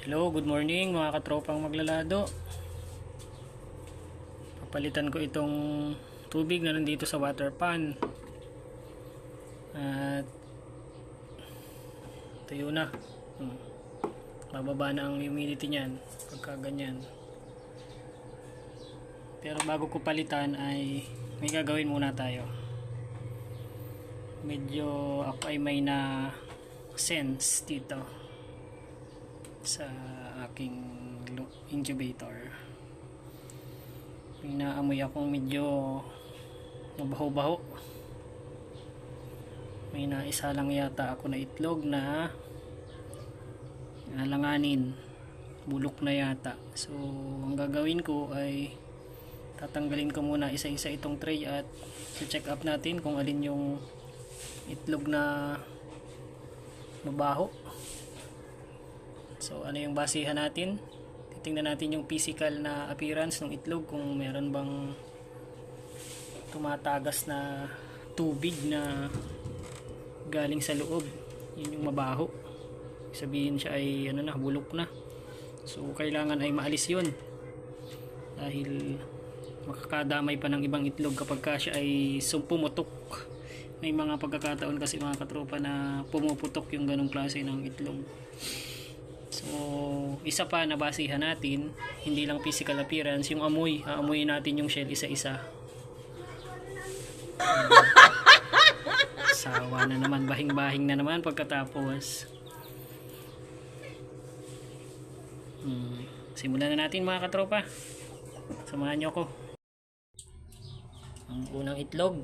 Hello, good morning mga katropang maglalado. Papalitan ko itong tubig na nandito sa water pan. At tuyo na. Hmm. Na ang humidity niyan pagka ganyan. Pero bago ko palitan ay may gagawin muna tayo. Medyo ako ay may na sense dito sa aking incubator. May naamoy akong medyo mabaho-baho. May naisa lang yata ako na itlog na alanganin. Bulok na yata. So, ang gagawin ko ay tatanggalin ko muna isa-isa itong tray at check up natin kung alin yung itlog na mabaho So ano yung basihan natin? Titingnan natin yung physical na appearance ng itlog kung meron bang tumatagas na tubig na galing sa loob. Yun yung mabaho. Sabihin siya ay ano na, bulok na. So kailangan ay maalis yun. Dahil makakadamay pa ng ibang itlog kapag ka siya ay pumutok. May mga pagkakataon kasi mga katropa na pumuputok yung ganong klase ng itlog. So, isa pa na basihan natin, hindi lang physical appearance, yung amoy. Aamuyin natin yung shell isa-isa. Sawa na naman, bahing-bahing na naman pagkatapos. Hmm. Simulan na natin mga katropa. Samahan niyo ako. Ang unang itlog.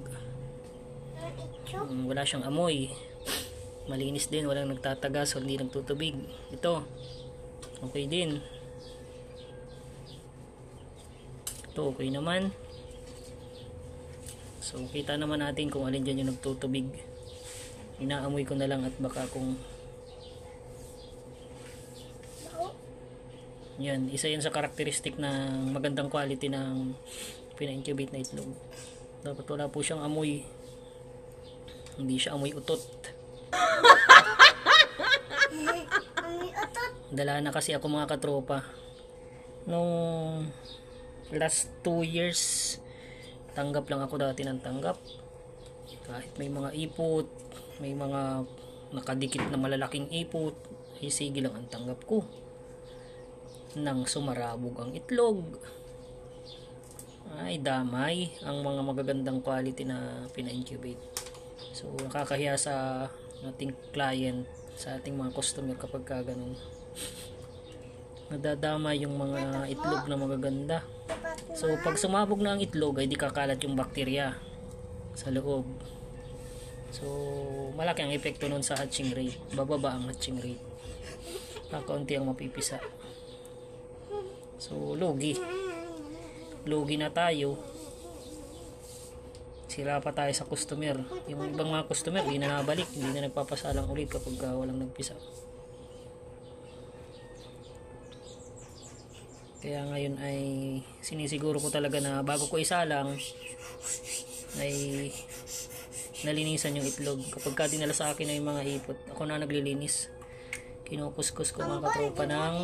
Hmm, wala siyang amoy. Malinis din, walang nagtatagas, hindi nagtutubig. Ito, okay din. Ito, okay naman. So, kita naman natin kung alin dyan yung nagtutubig. Inaamoy ko na lang at baka kung yan, isa yan sa karakteristik ng magandang quality ng pina-incubate na itlog. Dapat wala po siyang amoy. Hindi siya amoy utot. Dala na kasi ako mga katropa. Nung last 2 years, tanggap lang ako dati ng tanggap. Kahit may mga ipot, may mga nakadikit na malalaking ipot, ay sige lang ang tanggap ko. Nang sumarabog ang itlog, ay damay ang mga magagandang quality na pina-incubate. So, nakakahiya sa ating client, sa ating mga customer kapag ka ganun. Nadadama yung mga itlog na magaganda. So, pag sumabog na ang itlog, ay di kakalat yung bakterya sa loob. So, malaki ang epekto nun sa hatching rate. Bababa ang hatching rate. Kakaunti ang mapipisa. So, lugi. Lugi na tayo. Sira pa tayo sa customer. Yung ibang mga customer, hindi na nabalik. Hindi na nagpapasalang ulit kapag ah, walang nagpisa. Kaya ngayon ay sinisiguro ko talaga na bago ko isalang ay nalinisan yung itlog. Kapag ka dinala sa akin ay mga ipot, ako na naglilinis. Kinukuskus ko mga katropa ng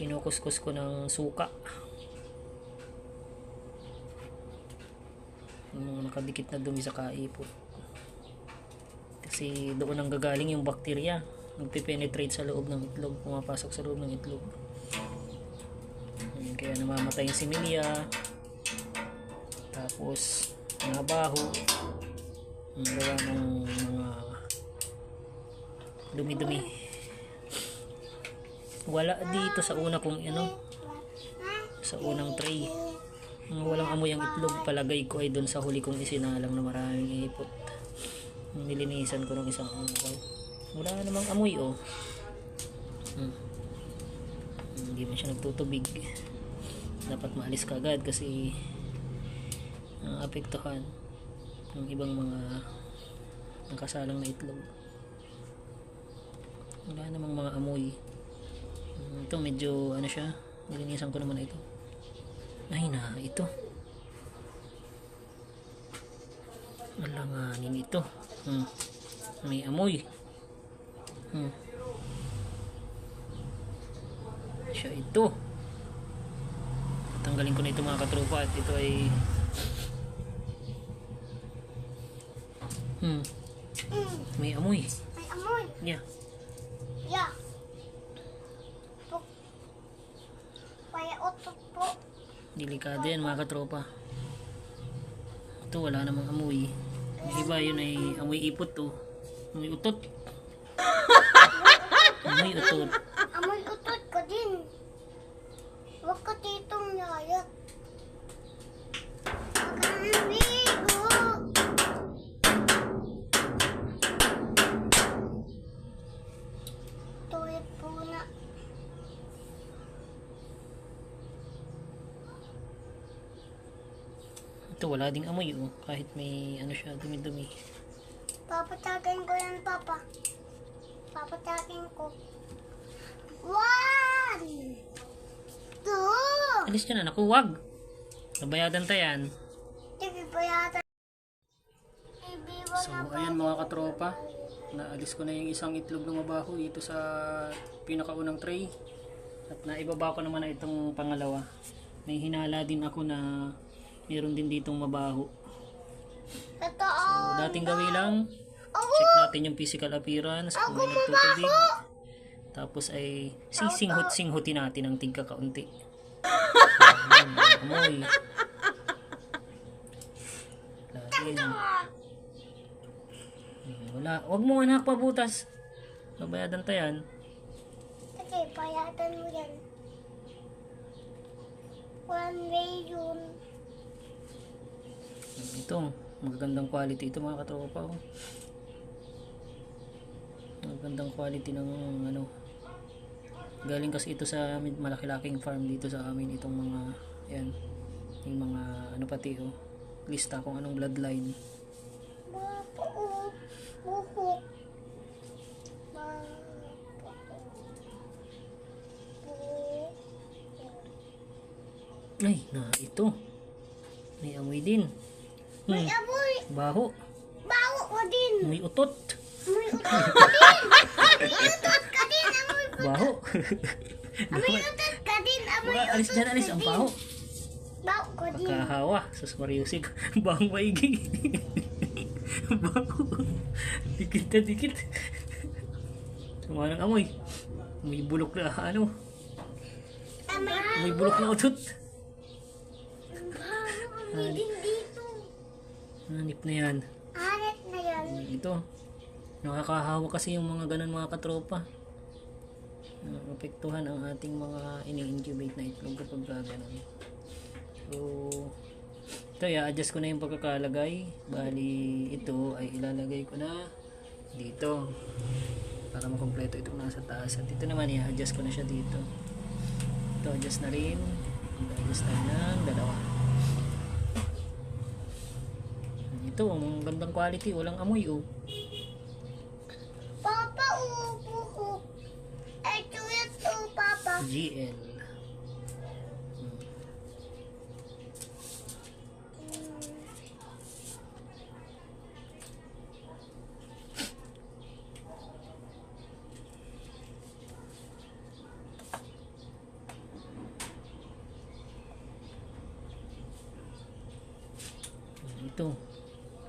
kinukuskus ko ng suka. Yung nakadikit na dumi sa kaipot. Kasi doon ang gagaling yung bakterya. Nagpe-penetrate sa loob ng itlog, pumapasok sa loob ng itlog. Ayan, kaya namamatay yung similya. Tapos, nabaho. Ang gawa ng mga dumi-dumi. Wala dito sa una kong ano, sa unang tray. Ang walang amoy ang itlog, palagay ko ay doon sa huli kong isinalang na maraming ipot. Nilinisan ko ng isang araw. Wala namang amoy oh. Hmm. Hindi man siya nagtutubig. Dapat maalis ka agad kasi ang apektuhan ng ibang mga nakasalang na itlog. Wala namang mga amoy. Hmm, Ito medyo ano siya, nilinisan ko naman ito. Ay na, ito. Alanganin ito. Hmm. May amoy. Hmm. siya ito. Tanggalin ko na ito mga katropa at ito ay Hmm, Mm, may amoy. may amoy. Yeah. Yeah. Po. Kaya utot po. Delikado yan mga katropa. Ito wala namang amoy. Yung iba yun ay amoy ipot to. Amoy utot. amoy utot. Amoy utot ko din. Huwag ka titong yayat. Ito wala ding amoy oh. Kahit may ano siya dumi-dumi. Papatakin ko yan, Papa. Papatakin ko. One! Two! Alis ka na naku wag. Nabayadan ta yan. Sige pa yata. Ibiwan So ayan mga katropa. Naalis ko na yung isang itlog ng mabaho dito sa pinakaunang tray. At naibaba ko naman na itong pangalawa. May hinala din ako na meron din ditong mabaho. Ito So, dating gawin lang, check natin yung physical appearance, kung may nagtutubig. Tapos ay sisinghot-singhutin natin ang tigka kaunti. Amoy. Lalim. Wala. Huwag mo anak pabutas. Babayadan tayo yan. Sige, payatan mo yan. One way yun. Ito, magagandang quality ito mga katropa. oh. Magagandang quality ng ano. Galing kasi ito sa amin, malaki-laking farm dito sa amin itong mga yan. Yung mga ano pati oh. Lista kung anong bloodline. Ay, na ito. May amoy din. May Hmm, amoy. baho. Bawo ko din. May utot. May utot ka din. May utot ka din. Amoy, Baho. amoy utot ka din. Amoy alis utot dyan, alis. Ang baho. Bawo ko din. Kakahawa. Sus Mariusig. Bahong maigi. Baho. Dikit na dikit. Sama ng amoy. May bulok na ano. May bulok na utot. bawo. Amoy din. Hanip na yan. Aret na yan. Ito. Nakakahawa kasi yung mga ganun mga katropa. Apektuhan ang ating mga ini-incubate na itlog kapag ganun. So, ito i-adjust ko na yung pagkakalagay. Bali, ito ay ilalagay ko na dito. Para makompleto itong nasa taas. At ito naman i-adjust ko na siya dito. Ito adjust na rin. I-adjust tayo ng dalawa. Ito, ang gandang quality. Walang amoy oh. Papa, upo ko. Ito ito, Papa. GL. Ito.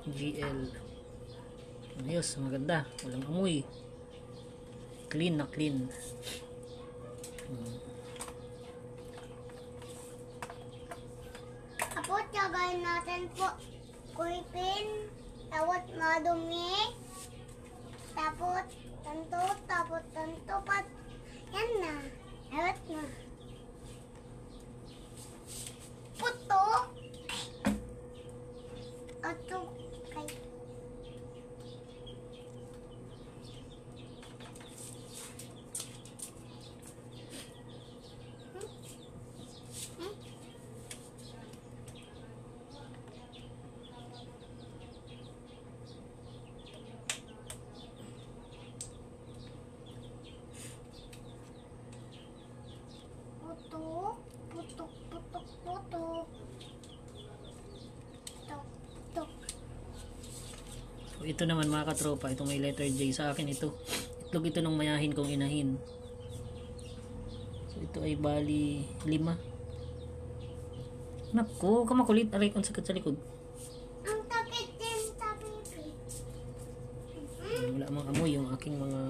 GL. Ayos, maganda. Walang amoy. Clean na clean. Apo, tiyagayin natin po. Kuipin. Tawat madumi. Tapos, tanto, tapos, tanto, pat. Yan na. Tawat na. Ito naman mga katropa, itong may letter J sa akin ito. Itlog ito ng mayahin kong inahin. So ito ay bali lima. Nako, kamakulit. Aray kong sakit sa likod. Ang takit din sa pipi. Wala mang amoy yung aking mga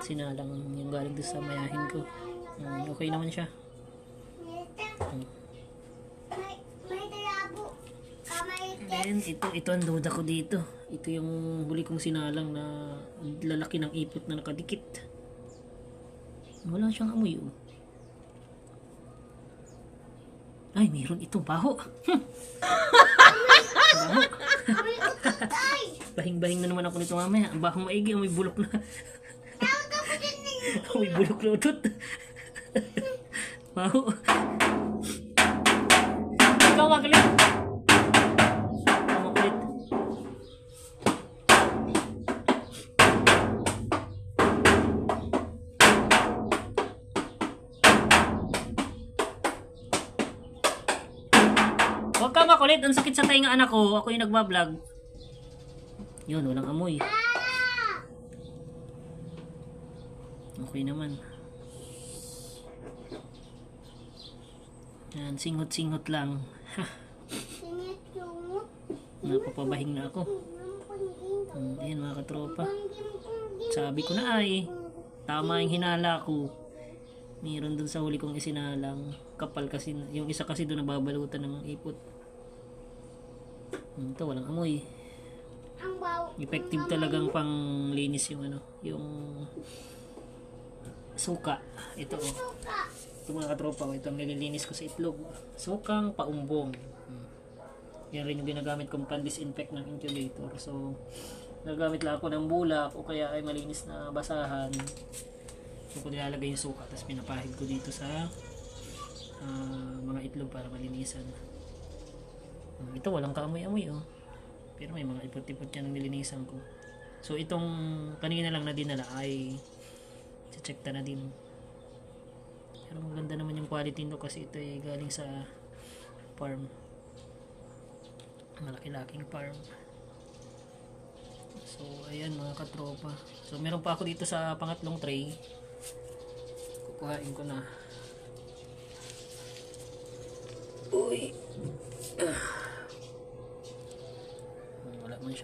sinalang yung galing doon sa mayahin ko. Mm, okay naman siya. Nito. Mm. May, may talabo. And ito, ito ang duda ko dito. Ito yung huli kong sinalang na lalaki ng ipot na nakadikit. Wala siyang amoy oh. Ay, meron ito. Baho. Baho. Bahing-bahing na naman ako nito mamaya. Ang baho maigi. May bulok na. May bulok na utot. baho. Ikaw makulit. Makulit. Ang sakit sa tainga anak ko. Ako yung nagbablog. Yun, walang amoy. Okay naman. Yan, singot-singot lang. Napapabahing na ako. Hmm, ayan mga katropa. Sabi ko na ay, tama yung hinala ko. Meron dun sa huli kong isinalang. Kapal kasi, yung isa kasi doon nababalutan ng ipot. Ito, walang amoy. Ang baw. Effective talagang pang linis yung ano, yung suka. Ito oh. Ito mga katropa, ito ang nililinis ko sa itlog. Sukang paumbong. Hmm. Yan rin yung ginagamit kong pan-disinfect ng incubator. So, nagamit lang ako ng bulak o kaya ay malinis na basahan. So, ko nilalagay yung suka tapos pinapahid ko dito sa ah, mga itlog para malinisan. Hmm, Ito walang kaamoy-amoy oh. Pero may mga ipot-ipot yan ang nilinisan ko. So, itong kanina lang na dinala ay check na din. Pero maganda naman yung quality nito kasi ito ay galing sa farm. Malaki-laking farm. So, ayan mga katropa. So, meron pa ako dito sa pangatlong tray. Kukuhain ko na. Uy! Ah.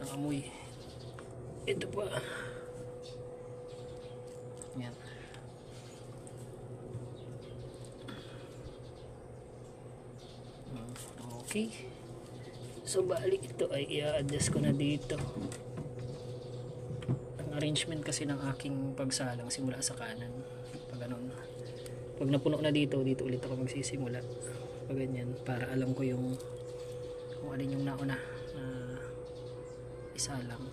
Siyang amoy. Ito pa. Yan. Okay. So, balik ito ay i-adjust ko na dito. Ang arrangement kasi ng aking pagsalang simula sa kanan. Pag ganun. Pag napuno na dito, dito ulit ako magsisimula. Pag ganyan, para alam ko yung kung alin yung nauna na isalang.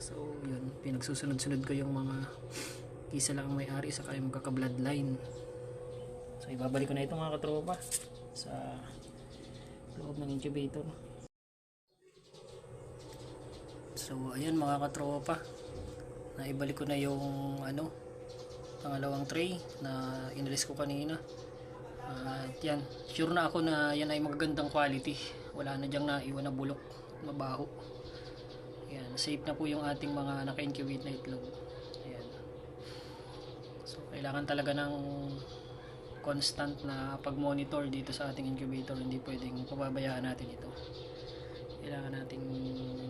So, yun. Pinagsusunod-sunod ko yung mga isa lang ang may-ari sa kayong magkaka-bloodline. So, ibabalik ko na ito mga katropa sa loob ng incubator. So, ayun mga katropa. Naibalik ko na yung ano, pangalawang tray na inalis ko kanina. At yan, sure na ako na yan ay magagandang quality. Wala na diyang naiwan na bulok, mabaho. Safe na po yung ating mga naka-incubate na itlog. Ayan. So, kailangan talaga ng constant na pag-monitor dito sa ating incubator. Hindi pwedeng pababayaan natin ito. Kailangan nating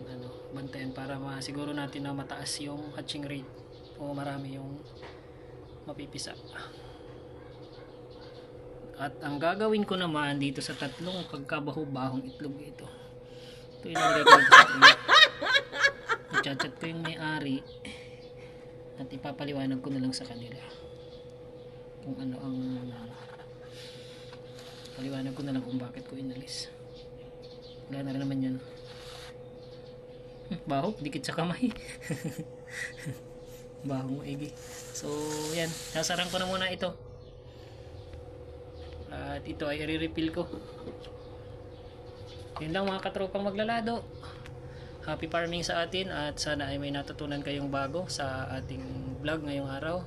ano, bantayan para masiguro natin na mataas yung hatching rate o marami yung mapipisa. At ang gagawin ko naman dito sa tatlong pagkabaho-bahong itlog ito. Ito ilalagay ko sa. I-chat ko yung may-ari at ipapaliwanag ko na lang sa kanila kung ano ang paliwanag ko na lang kung bakit ko inalis. Wala na rin naman yan Hmm, baho, dikit sa kamay. Baho mo igi so yan, sasaran ko na muna ito. At ito ay i-refill ko. Yun lang mga katropang maglalado happy farming sa atin at sana ay may natutunan kayong bago sa ating vlog ngayong araw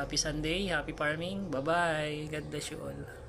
Happy Sunday, happy farming. Bye-bye. God bless you all.